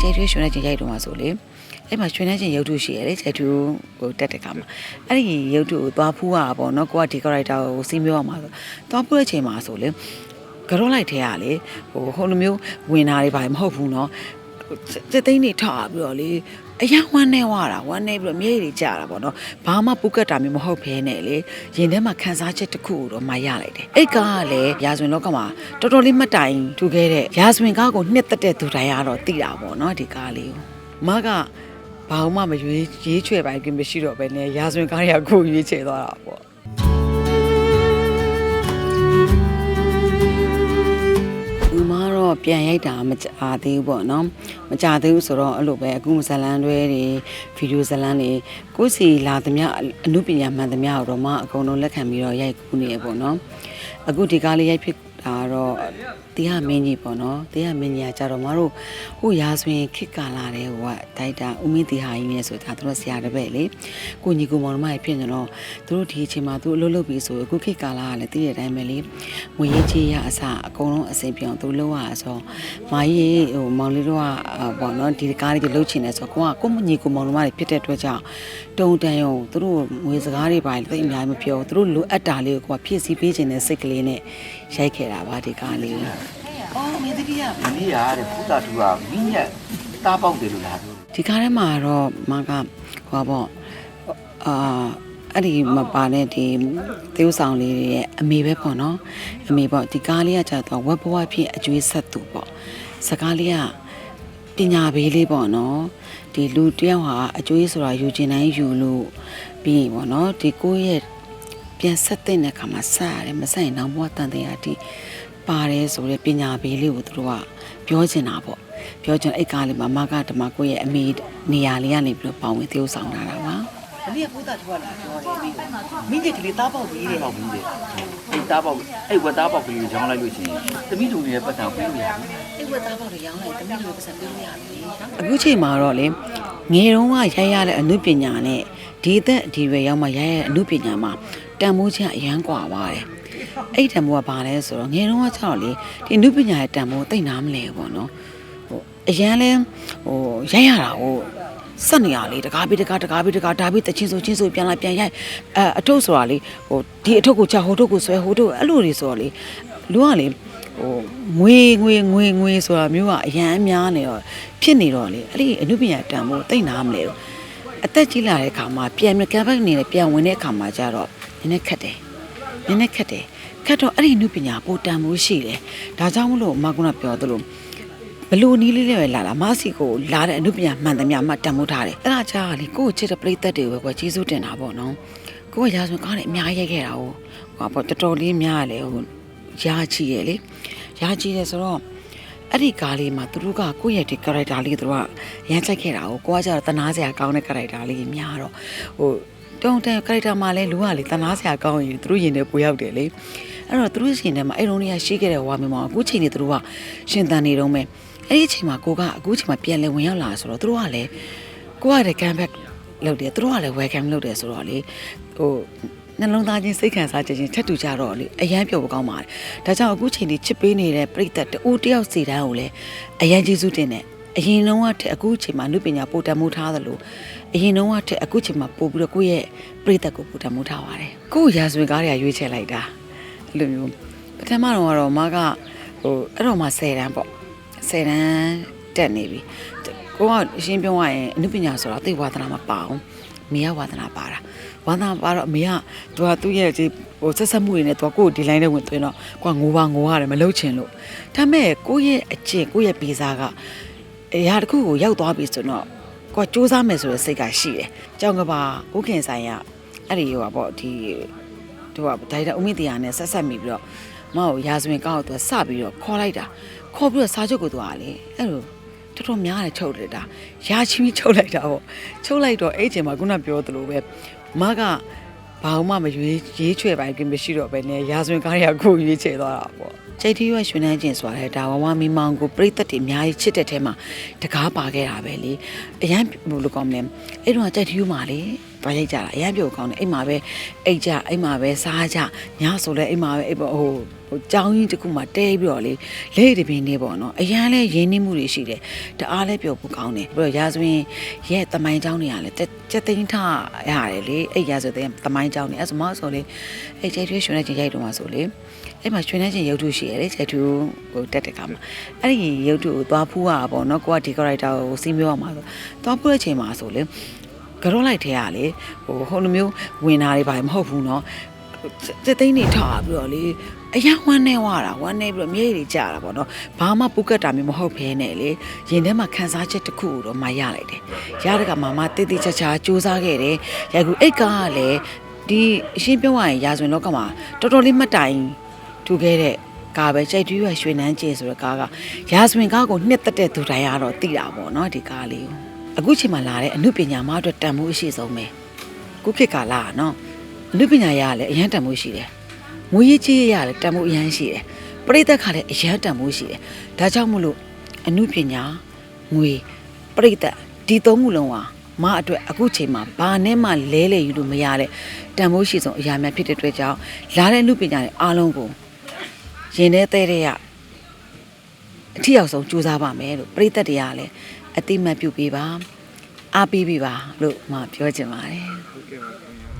ကျဲထွေးရွှေနေချင်းရိုက်တော့မှာဆိုလေအဲ့မှာရွှေနေချင်းရုပ်ထုရှိရတယ်ကျဲထွေးကိုတက်တဲ့ခါမှာအဲ့ဒီရုပ်ထုကိုသွားဖူးရတာပေါ့နော်ကိုကဒီ character ကိုစီးမျိုးရမှာဆိုသွားဖူးတဲ့ချိန်မှာဆိုလေကြောလိုက်ထဲရလေဟိုဟိုလိုမျိုးဝင်တာတွေပါမဟုတ်ဘူးเนาะစက်သိန်းနေထားပြီးတော့လေ အရန်ဝမ်းနေဝတာဝမ်းနေပြီးတော့မျက်ရည်ကျတာပေါ့နော်ဘာမှပူကတ်တာမျိုးမဟုတ်ဘဲနဲ့လေရင်ထဲမှာခံစားချက်တစ်ခုကိုတော့မရလိုက်တယ်အဲ့ကားကလည်းရာဇဝင်လောကမှာတော်တော်လေးမှတ်တိုင်ထူခဲ့တဲ့ရာဇဝင်ကားကိုနှစ်သက်တဲ့သူတိုင်းကတော့သိတာပေါ့နော်ဒီကားလေးကိုမကဘာမှမရွေးရေးချွဲပိုင်းကမရှိတော့ဘဲနဲ့ရာဇဝင်ကားတွေကကိုရွေးချယ်သွားတာပေါ့ တော့ပြန်ရိုက်တာမကြာသေးဘူးပေါ့နော်မကြာသေးဘူးဆိုတော့အဲ့လိုပဲအခုဇလန်တွဲတွေဗီဒီယိုဇလန်တွေကိုယ်စီလာသမျှအမှုပညာမှန်သမျှကိုတော့မှအကုန်လုံးလက်ခံပြီးတော့ရိုက်ကူးနေရပေါ့နော်အခုဒီကားလေးရိုက်ဖြစ်တာတော့တရားမင်းကြီးပေါ့နော်တရားမင်းကြီးကကြတော့မတို့ဟိုရာဆိုရင်ခစ်ကာလာတဲ့ဟိုကဒိုက်တာဦးမင်းတီဟာကြီးနဲ့ဆိုတာသူတို့ဆရာတပည့်လေကိုညီကိုမောင်နှမကြီးဖြစ်နေတော့သူတို့ဒီအချိန်မှာသူအလုပ်လုပ်ပြီးဆိုအခုခစ်ကာလာကလည်းတည်တဲ့အတိုင်းပဲလေငွေရေးချေးရအစအကုန်လုံးအဆင်ပြေအောင်သူလုပ်ရဆိုမာကြီးဟိုမောင်လေးတို့ကပေါ့နော်ဒီကားလေးကိုလုပ်ချင်တယ်ဆိုတော့ကိုကကိုညီကိုမောင်နှမတွေဖြစ်တဲ့အတွက်ကြောင့်တုံတန်ရုံသူတို့ငွေစကားတွေပါတိတ်အများကြီးမပြောသူတို့လိုအပ်တာလေးကိုကိုကဖြည့်ဆည်းပေးခြင်းတဲ့စိတ်ကလေးနဲ့ရိုက်ခဲ့တာပါဒီကားလေး အော်မင်းတကြီးကမနေ့ကတဲ့ဖူတာတူကမိညက်တားပေါက်တယ်လို့လားပြောဒီကားထဲမှာတော့မကဟောပေါ့အာအဲ့ဒီမပါတဲ့ဒီသေဥဆောင်လေးတွေရဲ့အမေပဲပေါ့နော်အမေပေါ့ဒီကားလေးကကြာတော့ဝက်ဘဝဖြစ်အကျွေးဆက်သူပေါ့စကားလေးကပညာဘေးလေးပေါ့နော်ဒီလူတယောက်ဟာအကျွေးဆိုတာယူကျင်တိုင်းယူလို့ပြီးရင်ပေါ့နော်ဒီကိုယ့်ရဲ့ပြန်ဆက်တဲ့အခါမှာစရတယ်မဆက်ရင်တော့ဘဝတန်တဲ့အထိ ပါတယ်ဆိုတဲ့ပညာဘေးလေးကိုသူတို့ကပြောချင်တာပေါ့ပြောချင်အဲ့ကားလေးမှာမကဓမ္မကိုရဲ့အမေနေရာလေးကနေပြီးတော့ပေါဝင်သေးဆောင်လာတာပါ။အမေကဘုဒ္ဓထွားလာပြောတယ်မိမိကြီးကလေးတားပေါက်ပြီးတယ်ပေါက်ပြီးတယ်အဲ့တားပေါက်အဲ့ဝက်တားပေါက်ကလေးကိုရောင်းလိုက်လို့ရှိရင်တမိလူနေတဲ့ပတ်စံပေးလို့ရတယ်။အဲ့ဝက်တားပေါက်တွေရောင်းလိုက်တမီးလိုပတ်စံပေးလို့ရတယ်။အခုချိန်မှာတော့လေငယ်တုန်းကရိုက်ရတဲ့အမှုပညာနဲ့ဒီသက်ဒီရွယ်ရောက်မှရိုက်ရတဲ့အမှုပညာမှာ တန်မိုးချင်းအရန်กว่าပါတယ်။အဲ့တန်မိုးကဘာလဲဆိုတော့ငယ်တုန်းကကျတော့လေဒီအမှုပညာရဲ့တန်မိုးတိတ်နာမလဲပေါ့နော်။ဟိုအရန်လဲဟိုရိုက်ရတာဟို ဆက်နေရလေတကားပြီးတကားတကားပြီးတကားဒါပြီးတချင်းဆိုချင်းဆိုပြန်လာပြန်ရိုက်အဲအထုပ်ဆိုတာလေဟိုဒီအထုပ်ကိုချဟိုထုပ်ကိုဆွဲဟိုထုပ်အဲ့လိုတွေဆိုတော့လေလူကလေဟိုငွေငွေငွေငွေဆိုတာမျိုးကအရန်များနေတော့ဖြစ်နေတော့လေအဲ့ဒီအနုပညာတန်ဖို့တိတ်နာမလဲတော့အသက်ကြီးလာတဲ့အခါမှာပြန်ကမ်ဘက်နေနဲ့ပြန်ဝင်တဲ့အခါမှာကျတော့ နည်းနည်းခက်တယ်နည်းနည်းခက်တယ်ခက်တော့အဲ့ဒီအနုပညာပိုတန်ဖို့ရှိတယ်ဒါကြောင့်မလို့မကုနာပြောသလိုဘလူနီးလေးလေးပဲလာလာမဆီကိုလာတဲ့အနုပညာမှန်သမျှမှတန်မိုးထားတယ်အဲ့ဒါကြာလေကိုယ့်ကိုချစ်တဲ့ပရိသတ်တွေကိုပဲကွာကျေးဇူးတင်တာပေါ့နော်ကိုကရာဇဝင်ကားနဲ့အများကြီးရိုက်ခဲ့တာဟုတ်ဟောပေါ့တော်တော်လေးများလေဟိုရာချီရဲ့လေရာချီတယ်ဆိုတော့အဲ့ဒီကားလေးမှာသူတို့ကကိုယ့်ရဲ့ဒီ character လေးသူတို့ကရမ်းချိုက်ခဲ့တာကိုကိုကကျတော့တနာစရာကောင်းတဲ့ character လေးများတော့ဟို တုံတန် character မှာလဲလူကလေတနာစရာကောင်းရင်သူတို့ရင်ထဲပိုရောက်တယ်လေအဲ့တော့သူတို့ရှင်ထဲမှာအဲ့တုန်းကရှိခဲ့တဲ့ဝါမင်းမောင်အခုချိန်နေသူတို့ကရှင်တန်နေတော့မဲ့အဲ့ဒီအချိန်မှာကိုကအခုချိန်မှာပြန်လဲဝင်ရောက်လာဆိုတော့သူတို့ကလည်းကိုကလည်း come back လုပ်တယ်သူတို့ကလည်း welcome လုပ်တယ်ဆိုတော့လေဟိုနှလုံးသားချင်းစိတ်ခံစားချက်ချင်းထပ်တူကြတော့လေအရန်ပျော်ဖို့ကောင်းပါတယ်ဒါကြောင့်အခုချိန်ဒီချစ်ပေးနေတဲ့ပြိသက်တူတယောက်စီတန်းကိုလည်းအရန်ကျေးဇူးတင်တယ် အရင်တုန်းကထက်အခုချိန်မှာလူပညာပို့တမိုးထားသလိုအရင်တုန်းကထက်အခုချိန်မှာပို့ပြီးတော့ကိုယ့်ရဲ့ပြိသက်ကိုပို့တမိုးထားပါတယ်ကိုယ့်ရာဇဝင်ကားတွေကရွေးချယ်လိုက်တာအဲ့လိုမျိုးပထမတော့ကတော့မကဟိုအဲ့တော့မှ10တန်းပေါ့ဆယ်တန်းတက်နေပြီကိုကအရှင်းပြောရရင်အနုပညာဆိုတာသိဝါသနာမပါအောင်မေကဝါသနာပါတာဝါသနာပါတော့အမေကသူကသူ့ရဲ့ဒီဟိုဆက်ဆက်မှုတွေနဲ့သူကကိုယ်ဒီလိုင်းနဲ့ဝင်သွင်းတော့ကိုကငိုပါငိုရတယ်မလုပ်ချင်လို့ဒါပေမဲ့ကိုယ့်ရဲ့အကျင့်ကိုယ့်ရဲ့ဗီဇာက အရာတစ်ခုကိုရောက်သွားပြီဆိုတော့ကိုကစူးစမ်းမယ်ဆိုတဲ့စိတ်ကရှိတယ်ကြောင်ကပါဥခင်ဆိုင်ကအဲ့ဒီဟိုပါပေါ့ဒီသူကဒါရိုက်တာဦးမင်းတရားနဲ့ဆက်ဆက်မိပြီးတော့မဟုတ်ရာဇဝင်ကောက်တော့သူကစပြီးတော့ခေါ်လိုက်တာခေါ်ပြီးတော့စာချုပ်ကိုသူကလေအဲ့လိုတော်တော်များတယ်ချုပ်တယ်ဒါရာချီပြီးချုပ်လိုက်တာပေါ့ချုပ်လိုက်တော့အဲ့ချိန်မှာခုနပြောသလိုပဲမက ဘာမှမရွေးရေးချွဲပိုင်းကမရှိတော့ပဲနဲ့ရာဇဝင်ကားရကိုရွေးချယ်သွားတာပေါ့ကျိတ်တီရွှေရွှေနှန်းကျင်ဆိုတာလေဒါဝဝမီမောင်ကိုပြိသက်တွေအများကြီးချစ်တဲ့ထဲမှာတကားပါခဲ့တာပဲလေအရန်ဘယ်လိုကောင်းမလဲအဲ့တော့ကျိတ်တီယူမှာလေ သွားရိုက်ကြတာအရန်ပြုတ်ကောင်းတယ်အိမ်မှာပဲအိတ်ကြအိမ်မှာပဲစားကြညဆိုလဲအိမ်မှာပဲအိပ်ပေါ့ဟိုဟိုကြောင်းကြီးတစ်ခုမှတဲပြီးတော့လေလက်တပင်နေပေါ့နော်အရန်လဲရင်းနှီးမှုတွေရှိတယ်တအားလဲပြုတ်ဖို့ကောင်းတယ်ပြီးတော့ရာဇဝင်ရဲ့တမိုင်းကြောင်းတွေကလည်းကြက်သိန်းထရတယ်လေအဲ့ရာဇဝင်တမိုင်းကြောင်းတွေအဲ့ဆိုမှဆိုလေအဲ့ကျဲထွေးရွှေနေချင်းရိုက်တော့မှဆိုလေအဲ့မှာရွှေနေချင်းရုပ်ထုရှိရတယ်ကျဲသူဟိုတက်တဲ့ကမှာအဲ့ဒီရုပ်ထုကိုသွားဖူးရတာပေါ့နော်ကိုကဒီကာရိုက်တာကိုစီးမျိုးရမှာဆိုသွားဖူးတဲ့ချိန်မှာဆိုလေ ကြောလိုက်ထဲရလေဟိုဟိုလိုမျိုးဝင်တာတွေပါမဟုတ်ဘူးနော်စက်သိန်းတွေထားပြီးတော့လေအရန်ဝမ်းနေဝတာဝမ်းနေပြီးတော့မြေကြီးကြာတာပေါ့နော်ဘာမှပုကတ်တာမျိုးမဟုတ်ဘဲနဲ့လေရင်ထဲမှာခန်းစားချက်တစ်ခုကိုတော့မရလိုက်တယ်ရတဲ့ကမမတေးသေးချာချာစူးစမ်းခဲ့တယ်ရိုက်ကူအိတ်ကားကလည်းဒီအရှင်းပြောရရင်ရာဇဝင်လောကမှာတော်တော်လေးမှတ်တိုင်ထူခဲ့တဲ့ကားပဲကြိုက်တူးရရွှေနန်းကျင်ဆိုတဲ့ကားကရာဇဝင်ကားကိုနှစ်သက်တဲ့သူတိုင်းကတော့သိတာပေါ့နော်ဒီကားလေးကို အခုချိန်မှာလာတဲ့အမှုပညာမအတွက်တန်ဖိုးအရှိဆုံးပဲခုခေတ်ကာလကနော်အမှုပညာရကလည်းအရန်တန်ဖိုးရှိတယ်ငွေရေးကြေးရေးရတယ်တန်ဖိုးအရန်ရှိတယ်ပရိသတ်ခါလည်းအရန်တန်ဖိုးရှိတယ်ဒါကြောင့်မို့လို့အမှုပညာငွေပရိသတ်ဒီသုံးခုလုံးဟာမအတွက်အခုချိန်မှာဘာနဲ့မှလဲလေယူလို့မရတဲ့တန်ဖိုးရှိဆုံးအရာများဖြစ်တဲ့အတွက်ကြောင့်လာတဲ့အမှုပညာတွေအားလုံးကိုရင်ထဲသေးတဲ့ရအထီရောက်ဆုံးကြိုးစားပါမယ်လို့ပရိသတ်တွေကလည်း အတိမတ်ပြုပေးပါအားပေးပေးပါလို့မှပြောချင်ပါတယ်ဟုတ်ကဲ့ပါခင်ဗျာ